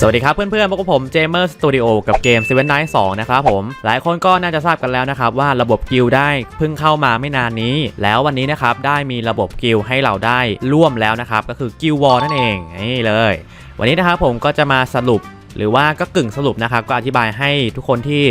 สวัสดีครับเพื่อนๆพวกผมเจมเมอร์สตูดิโอกับเกม Seven Night 2นะครับผม หลายคนก็น่าจะทราบกันแล้วนะครับ ว่าระบบกิลได้เพิ่งเข้ามาไม่นานนี้ แล้ววันนี้นะครับ ได้มีระบบกิลให้เราได้ร่วมแล้วนะครับ ก็คือกิลวอลนั่นเองนี่เลย วันนี้นะครับผมก็จะมาสรุป หรือว่าก็กึ่งสรุปนะครับก็อธิบายให้ทุกคนที่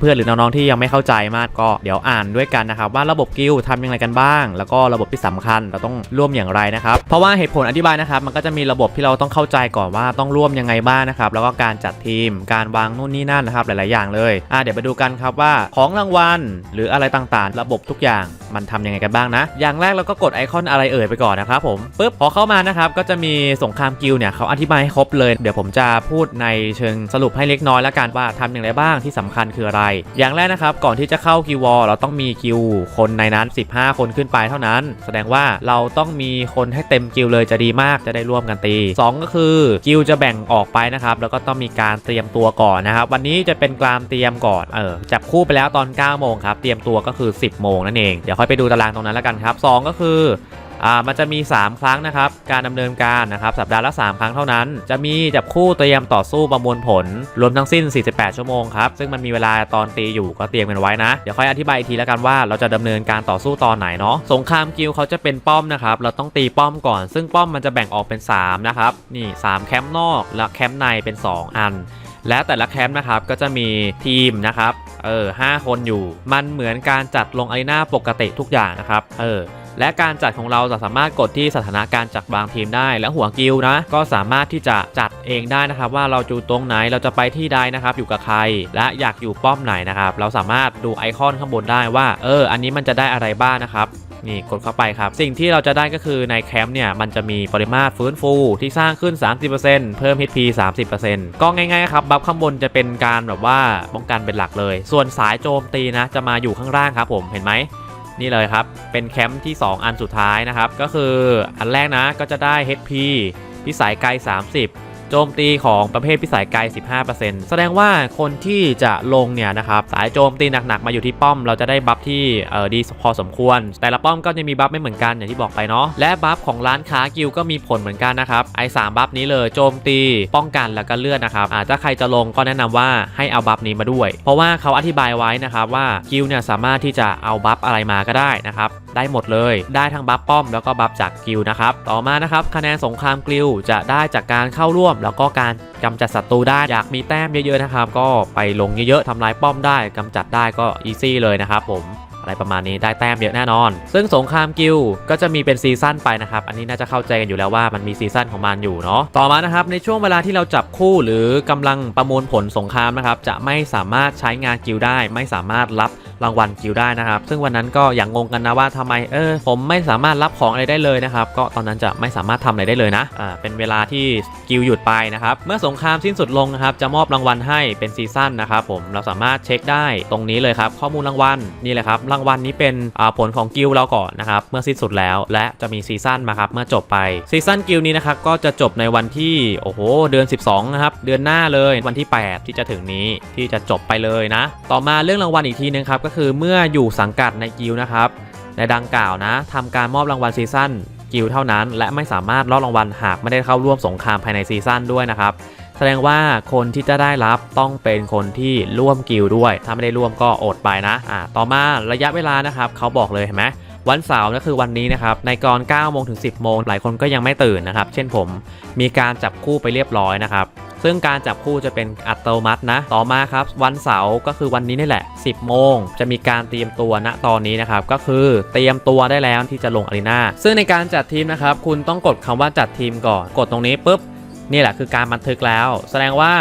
เพื่อนๆหรือน้องๆที่ยังไม่เข้าใจมากก็เดี๋ยวอ่านด้วยกันนะครับว่าระบบกิลทำยังไงกันบ้าง แล้วก็ระบบที่สำคัญเราต้องร่วมอย่างไรนะครับเพราะว่าเหตุผลอธิบายนะครับมันก็จะมีระบบที่เราต้องเข้าใจก่อนว่าต้องร่วมยังไงบ้างนะครับแล้วก็การจัดทีมการวางนู่นนี่นั่นนะครับหลายๆอย่างเลยอ่าเดี๋ยวไปดูกันครับว่าของรางวัลหรืออะไรต่างๆ ระบบทุกอย่าง มันทำยังไงกันบ้างนะ อย่างแรกเราก็กดไอคอนอะไรเอ่ยไปก่อนนะครับผมปึ๊บพอเข้ามานะครับก็จะมีสงครามกิลเนี่ยเขาอธิบายให้ครบเลย เดี๋ยวผมจะพูดในเชิงสรุปให้เล็กน้อยแล้วกันว่าทำอย่างไรบ้างที่สำคัญคืออะไร อย่างแรกนะครับก่อนที่จะเข้ากิวอลเราต้องมีกิลคนในนั้น 15 คนขึ้นไปเท่านั้น แสดงว่าเราต้องมีคนให้เต็มกิลเลยจะดีมากจะได้ร่วมกันตี 2 ก็คือกิลจะแบ่งออกไปนะครับแล้วก็ต้องมีการเตรียมตัวก่อนนะครับวันนี้จะเป็นการเตรียมก่อนเออจับคู่ไปแล้วตอน9โมงครับเตรียมตัวก็คือ 10โมงนั่นเองเดี๋ยวค่อยไปดูตารางตรงนั้นแล้วกันครับ 2 ก็คืออ่ามันจะมี 3 ครั้งนะครับ การดำเนินการนะครับสัปดาห์ละ 3 ครั้งเท่านั้น จะมีจับคู่เตรียมต่อสู้ประมวลผล รวมทั้งสิ้น 48 ชั่วโมงครับ ซึ่งมันมีเวลาตอนตีอยู่ก็เตรียมกันไว้นะ เดี๋ยวค่อยอธิบายอีกทีแล้วกันว่าเราจะดำเนินการต่อสู้ตอนไหนเนาะสงครามกิลเขาจะเป็นป้อมนะครับ เราต้องตีป้อมก่อน ซึ่งป้อมมันจะแบ่งออกเป็น 3 นะครับ นี่ 3 แคมป์นอกและแคมป์ในเป็น 2 อัน และแต่ละแคมป์นะครับก็จะมีทีมนะครับเออห้าคนอยู่ มันเหมือนการจัดลงอารีนาปกติทุกอย่างนะครับเออและการจัดของเราจะสามารถกดที่สถานการณ์จากบางทีมได้ และหัวกิลนะก็สามารถที่จะจัดเองได้นะครับ ว่าเราจูตรงไหนเราจะไปที่ใดนะครับ อยู่กับใคร และอยากอยู่ป้อมไหนนะครับ เราสามารถดูไอคอนข้างบนได้ว่า เออ อันนี้มันจะได้อะไรบ้างนะครับ นี่กดเข้าไปครับ สิ่งที่เราจะได้ก็คือในแคมป์เนี่ยมันจะมีปริมาตรฟื้นฟูที่สร้างขึ้น 30%เพิ่ม HP 30%ก็ง่ายๆครับบัฟข้างบนจะเป็นการแบบว่าป้องกันเป็นหลักเลย ส่วนสายโจมตีนะจะมาอยู่ข้างล่างครับผมเห็นไหมนี่เลยครับ เป็นแคมป์ที่ 2 อันสุดท้ายนะครับ ก็คืออันแรกนะก็จะได้ HP พิสัยไกล 30 โจมตีของประเภทพิสัยไกล 15%แสดงว่าคนที่จะลงเนี่ยนะครับสายโจมตีหนักๆมาอยู่ที่ป้อม เราจะได้บัฟที่เออดีพอสมควร แต่ละป้อมก็จะมีบัฟไม่เหมือนกันอย่างที่บอกไปเนาะและบัฟของร้านค้ากิลก็มีผลเหมือนกันนะครับไอ้สามบัฟนี้เลยโจมตีป้องกันแล้วก็เลือดนะครับอาถ้าใครจะลงก็แนะนำว่าให้เอาบัฟนี้มาด้วย เพราะว่าเขาอธิบายไว้นะครับว่ากิลเนี่ยสามารถที่จะเอาบัฟอะไรมาก็ได้นะครับ ได้หมดเลย ได้ทั้งบัฟป้อมแล้วก็บัฟจากกิลนะครับ ต่อมานะครับคะแนนสงครามกิลจะได้จากการเข้าร่วม แล้วก็การกำจัดศัตรูได้อยากมีแต้มเยอะๆนะครับ ก็ไปลงเยอะๆทำลายป้อมได้กำจัดได้ก็อีซี่เลยนะครับผมอะไรประมาณนี้ได้แต้มเยอะแน่นอน ซึ่งสงครามกิลก็จะมีเป็นซีซั่นไปนะครับ อันนี้น่าจะเข้าใจกันอยู่แล้วว่ามันมีซีซั่นของมันอยู่เนาะ ต่อมานะครับในช่วงเวลาที่เราจับคู่หรือกำลังประมวลผลสงครามนะครับจะไม่สามารถใช้งานกิลได้ ไม่สามารถรับ รางวัลกิลด์ได้นะครับ ซึ่งวันนั้นก็อย่างงงกันนะว่าทำไมเออผมไม่สามารถรับของอะไรได้เลยนะครับ ก็ตอนนั้นจะไม่สามารถทำอะไรได้เลยนะอ่าเป็นเวลาที่กิลหยุดไปนะครับ เมื่อสงครามสิ้นสุดลงนะครับ จะมอบรางวัลให้เป็นซีซั่นนะครับผมเราสามารถเช็คได้ตรงนี้เลยครับ ข้อมูลรางวัลนี่เลยครับรางวัลนี้เป็นอ่าผลของกิลเราก่อนนะครับเมื่อสิ้นสุดแล้ว และจะมีซีซั่นมาครับเมื่อจบไปซีซั่นกิลนี้นะครับก็จะจบในวันที่โอ้โหเดือน 12นะครับเดือนหน้าเลยวันที่ 8 ที่จะถึงนี้ที่จะจบไปเลยนะ ต่อมาเรื่องรางวัลอีกทีนึงครับก็คือเมื่ออยู่สังกัดในกิลด์นะครับ ในดังกล่าวนะทำการมอบรางวัลซีซั่นกิลด์เท่านั้น และไม่สามารถลดรางวัลหากไม่ได้เข้าร่วมสงครามภายในซีซั่นด้วยนะครับ แสดงว่าคนที่จะได้รับต้องเป็นคนที่ร่วมกิลด์ด้วย ถ้าไม่ได้ร่วมก็อดไปนะอ่าต่อมาระยะเวลานะครับเขาบอกเลยเห็นไหมวันเสาร์ก็คือวันนี้นะครับ ในกร9โมงถึง 10 โมง หลายคนก็ยังไม่ตื่นนะครับ เช่นผม มีการจับคู่ไปเรียบร้อยนะครับ ซึ่งการจับคู่จะเป็นอัตโนมัตินะ ต่อมาครับ วันเสาร์ก็คือวันนี้นี่แหละ 10 โมง จะมีการเตรียมตัวณตอนนี้นะครับ ก็คือเตรียมตัวได้แล้วที่จะลงอารีนาซึ่งในการจัดทีมนะครับคุณต้องกดคำว่าจัดทีมก่อน กดตรงนี้ปุ๊บนี่แหละคือการบันทึกแล้ว แสดงว่า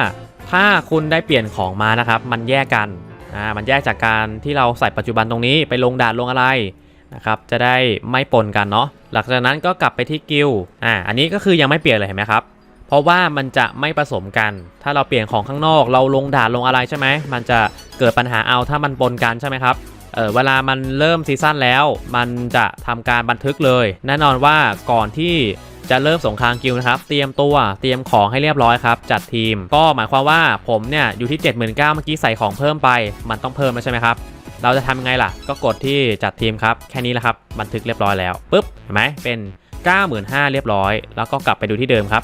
ถ้าคุณได้เปลี่ยนของมานะครับ มันแยกกันอ่ามันแยกจากการที่เราใส่ปัจจุบันตรงนี้ไปลงด่านลงอะไรนะครับจะได้ไม่ปนกันเนาะหลังจากนั้นก็กลับไปที่กิลอ่าอันนี้ก็คือยังไม่เปลี่ยนเลยเห็นไหมครับ เพราะว่ามันจะไม่ผสมกัน ถ้าเราเปลี่ยนของข้างนอก เราลงด่านลงอะไรใช่ไหม มันจะเกิดปัญหาเอาถ้ามันปนกันใช่ไหมครับเออเวลามันเริ่มซีซั่นแล้ว มันจะทำการบันทึกเลย แน่นอนว่าก่อนที่จะเริ่มสงครามกิลนะครับ เตรียมตัว เตรียมของให้เรียบร้อยครับ จัดทีม ก็หมายความว่าผมเนี่ยอยู่ที่ 79,000เมื่อกี้ใส่ของเพิ่มไป มันต้องเพิ่มแล้วใช่ไหมครับ เราจะทำยังไงล่ะ ก็กดที่จัดทีมครับ แค่นี้แหละครับ บันทึกเรียบร้อยแล้วปุ๊บ เห็นไหมเป็น 95,000เรียบร้อย แล้วก็กลับไปดูที่เดิมครับ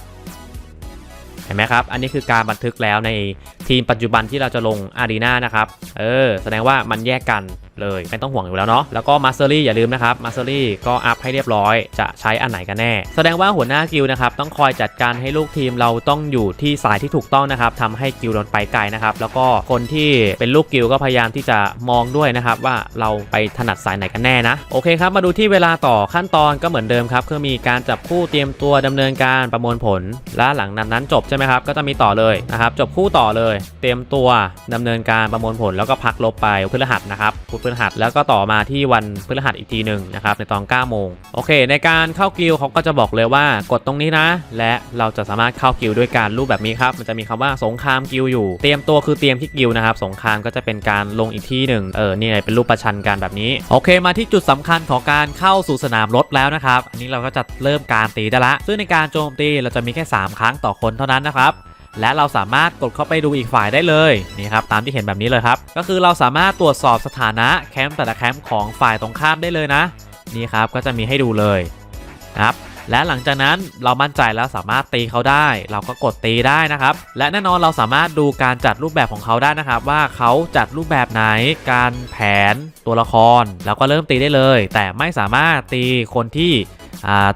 เห็นไหมครับ อันนี้คือการบันทึกแล้วใน ทีมปัจจุบันที่เราจะลงอารีนานะครับเออแสดงว่ามันแยกกันเลยไม่ต้องห่วงอยู่แล้วเนาะแล้วก็มาสเตอรี่อย่าลืมนะครับมาสเตอรี่ก็อัพให้เรียบร้อยจะใช้อันไหนกันแน่ แสดงว่าหัวหน้ากิลดนะครับต้องคอยจัดการให้ลูกทีมเราต้องอยู่ที่สายที่ถูกต้องนะครับทำให้กิลด์เราไปไกลนะครับแล้วก็คนที่เป็นลูกกิลดก็พยายามที่จะมองด้วยนะครับว่าเราไปถนัดสายไหนกันแน่นะโอเคครับมาดูที่เวลาต่อขั้นตอนก็เหมือนเดิมครับคือมีการจับคู่เตรียมตัวดำเนินการประมวลผล และหลังนั้นนั้นจบใช่ไหมครับก็จะมีต่อเลยนะครับจบคู่ต่อเลยเตรียมตัวดำเนินการประมวลผลแล้วก็พักลบไปพฤหัสนะครับพุธพฤหัสแล้วก็ต่อมาที่วันพฤหัสอีกทีหนึ่งนะครับในตอน9โมงโอเค ในการเข้ากิลเขาก็จะบอกเลยว่ากดตรงนี้นะ และเราจะสามารถเข้ากิลด้วยการรูปแบบนี้ครับมันจะมีคำว่าสงครามกิลอยู่ เตรียมตัวคือเตรียมที่กิลนะครับสงครามก็จะเป็นการลงอีกที่หนึ่งเออนี่ไงเป็นรูปประชันกันแบบนี้โอเค มาที่จุดสำคัญของการเข้าสู่สนามรบแล้วนะครับอันนี้เราก็จะเริ่มการตีได้ละ ซึ่งในการโจมตีเราจะมีแค่ 3 ครั้งต่อคนเท่านั้นนะครับ และเราสามารถกดเข้าไปดูอีกฝ่ายได้เลยนี่ครับตามที่เห็นแบบนี้เลยครับ ก็คือเราสามารถตรวจสอบสถานะแคมป์แต่ละแคมป์ของฝ่ายตรงข้ามได้เลยนะนี่ครับก็จะมีให้ดูเลยนะครับและหลังจากนั้นเรามั่นใจแล้วสามารถตีเขาได้ เราก็กดตีได้นะครับ และแน่นอนเราสามารถดูการจัดรูปแบบของเขาได้นะครับ ว่าเขาจัดรูปแบบไหนการแผนตัวละคร แล้วก็เริ่มตีได้เลย แต่ไม่สามารถตีคนที่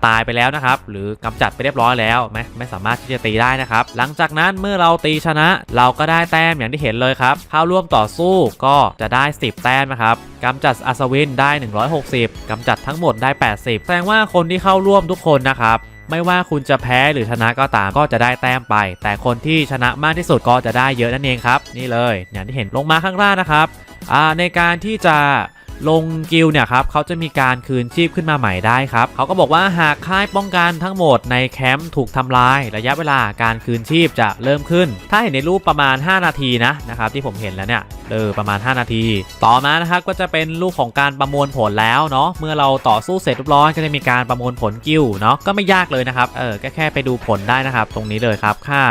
ตายไปแล้วนะครับ หรือกำจัดไปเรียบร้อยแล้วไม่ไม่สามารถที่จะตีได้นะครับ หลังจากนั้นเมื่อเราตีชนะ เราก็ได้แต้มอย่างที่เห็นเลยครับเข้าร่วมต่อสู้ก็จะได้ 10 แต้มนะครับกำจัดอัศวินได้ 160กำจัดทั้งหมดได้ 80 แสดงว่าคนที่เข้าร่วมทุกคนนะครับไม่ว่าคุณจะแพ้หรือชนะก็ตามก็จะได้แต้มไป แต่คนที่ชนะมากที่สุดก็จะได้เยอะนั่นเองครับ นี่เลยอย่างที่เห็นลงมาข้างล่างนะครับในการที่จะ ลงกิลเนี่ยครับเขาจะมีการคืนชีพขึ้นมาใหม่ได้ครับเขาก็บอกว่าหากค่ายป้องกันทั้งหมดในแคมป์ถูกทำลาย ระยะเวลาการคืนชีพจะเริ่มขึ้น ถ้าเห็นในรูปประมาณ 5 นาทีนะนะครับที่ผมเห็นแล้วเนี่ยเออประมาณ 5 นาที ต่อมานะครับก็จะเป็นรูปของการประมวลผลแล้วเนาะเมื่อเราต่อสู้เสร็จเรียบร้อยก็จะมีการประมวลผลกิลเนาะก็ไม่ยากเลยนะครับเออแค่แค่ไปดูผลได้นะครับ ตรงนี้เลยครับค่า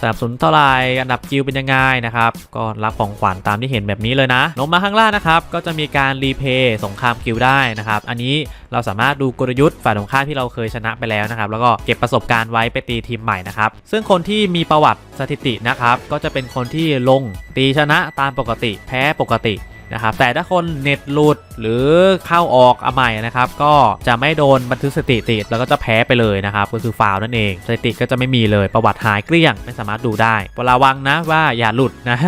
สนับสนุนเท่าไรอันดับกิลเป็นยังไงนะครับ ก็รับของขวัญตามที่เห็นแบบนี้เลยนะลงมาข้างล่างนะครับ ก็จะมีการรีเพย์สงครามกิลได้นะครับ อันนี้เราสามารถดูกลยุทธ์ฝ่ายตรงข้ามที่เราเคยชนะไปแล้วนะครับ แล้วก็เก็บประสบการณ์ไว้ไปตีทีมใหม่นะครับ ซึ่งคนที่มีประวัติสถิตินะครับ ก็จะเป็นคนที่ลงตีชนะตามปกติ แพ้ปกติ นะครับแต่ถ้าคนเน็ตหลุดหรือเข้าออกอใหม่นะครับก็จะไม่โดนบันทึกสถิติแล้วก็จะแพ้ไปเลยนะครับก็คือฟาวนั่นเองสถิติก็จะไม่มีเลยประวัติหายเกลี้ยงไม่สามารถดูได้ระวังนะว่าอย่าหลุดนะ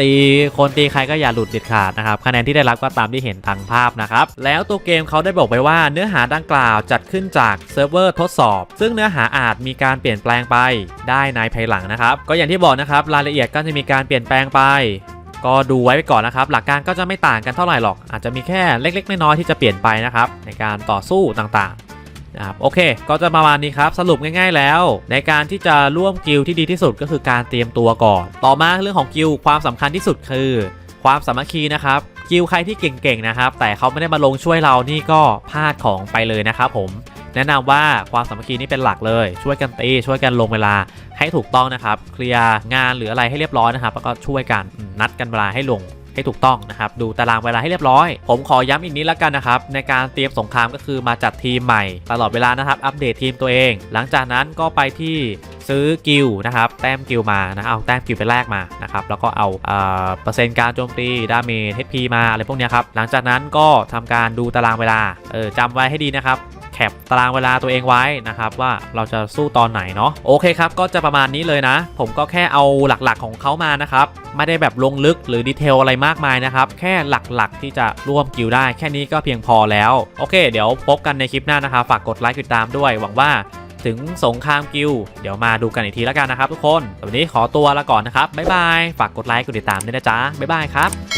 ตีคนตีใครก็อย่าหลุดเด็ดขาดนะครับคะแนนที่ได้รับก็ตามที่เห็นทางภาพนะครับแล้วตัวเกมเขาได้บอกไปว่าเนื้อหาดังกล่าวจัดขึ้นจากเซิร์ฟเวอร์ทดสอบ ซึ่งเนื้อหาอาจมีการเปลี่ยนแปลงไปได้ในภายหลังนะครับก็อย่างที่บอกนะครับรายละเอียดก็จะมีการเปลี่ยนแปลงไป ก็ดูไว้ไปก่อนนะครับ หลักการก็จะไม่ต่างกันเท่าไหร่หรอก อาจจะมีแค่เล็กๆน้อยๆที่จะเปลี่ยนไปนะครับ ในการต่อสู้ต่างๆนะครับโอเค ก็จะประมาณนี้ครับ สรุปง่าย ๆ แล้ว ในการที่จะร่วมกิลที่ดีที่สุดก็คือการเตรียมตัวก่อน ต่อมาเรื่องของกิลความสำคัญที่สุดคือ ความสามัคคีนะครับกิลใครที่เก่งๆนะครับ แต่เขาไม่ได้มาลงช่วยเรานี่ก็พลาดของไปเลยนะครับผม แนะนำว่าความสามัคคีนี่เป็นหลักเลย ช่วยกันตีช่วยกันลงเวลาให้ถูกต้องนะครับ เคลียร์งานหรืออะไรให้เรียบร้อยนะครับแล้วก็ช่วยกันนัดกันเวลาให้ลงให้ถูกต้องนะครับดูตารางเวลาให้เรียบร้อย ผมขอย้ำอีกนิดล้วกันนะครับในการเตรียมสงครามก็คือมาจัดทีมใหม่ ตลอดเวลานะครับอัปเดตทีมตัวเอง หลังจากนั้นก็ไปที่ซื้อกิลนะครับแต้มกิลมานะเอาแต้มกิลไปแลกมานะครับแล้วก็เอาเอ่อเปอร์เซ็นต์การโจมตีดาเมจ HP มาอะไรพวกนี้ครับหลังจากนั้นก็ทำการดูตารางเวลาเออจำไว้ให้ดีนะครับ คปตารางเวลาตัวเองไว้นะครับว่าเราจะสู้ตอนไหนเนาะโอเคครับก็จะประมาณนี้เลยนะ ผมก็แค่เอาหลักๆของเขามานะครับไม่ได้แบบลงลึกหรือดีเทลอะไรมากมายนะครับแค่หลักๆที่จะร่วมกิลได้ แค่นี้ก็เพียงพอแล้วโอเค เดี๋ยวพบกันในคลิปหน้านะครับฝากกดไลค์กดติดตามด้วย หวังว่าถึงสงครามกิลเดี๋ยวมาดูกันอีกทีแล้วกันนะครับทุกคนวันนี้ขอตัวละก่อนนะครับบ๊ายบายฝากกดไลค์กดติดตามด้วยนะจ๊ะบ๊ายบายครับ